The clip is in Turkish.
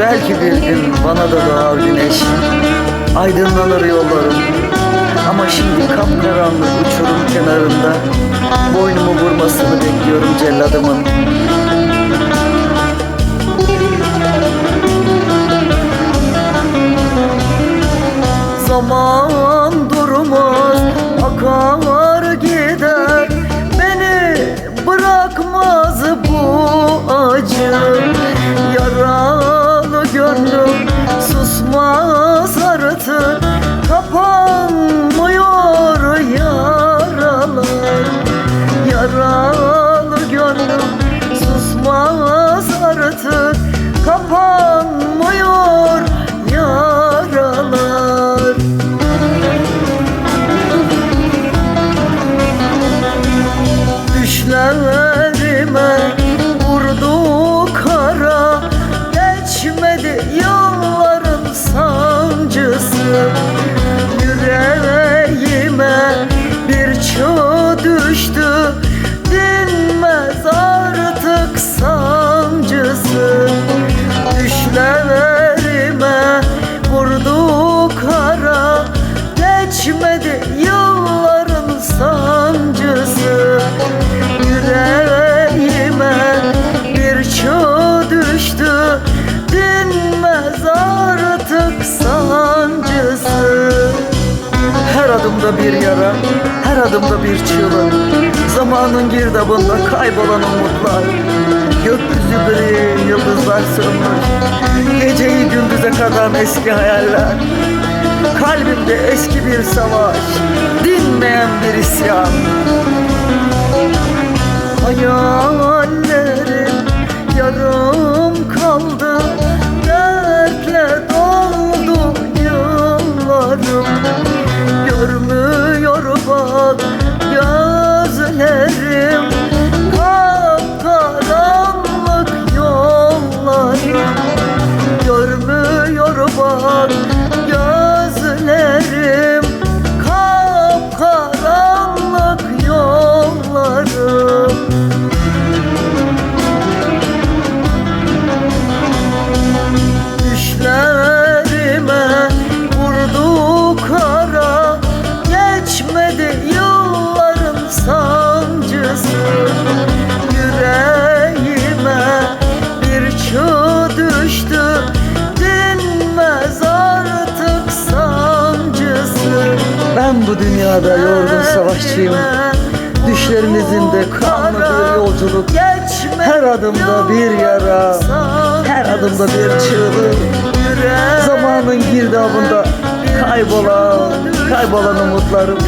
Belki bir gün bana da doğar güneş. Aydınlanır yollarım. Ama şimdi kapkaranlık uçurum kenarında. Boynumu vurmasını bekliyorum celladımın artık Kapanmıyor yaralar. Yaralı gönlüm susmaz artık Kapanmıyor Her adımda bir yara, her adımda bir çığlık. Zamanın girdabında kaybolan umutlar. Gökyüzü gri, yıldızlar sırmış Geceyi gündüze kadar eski hayaller. Kalbimde eski bir savaş Dinmeyen bir isyan bu dünyada yorgun savaşçıyım. Düşlerin izinde kanlı bir yolculuk. Her adımda bir yara Her adımda bir çığlık. Zamanın girdabında kaybolan Kaybolan umutlarım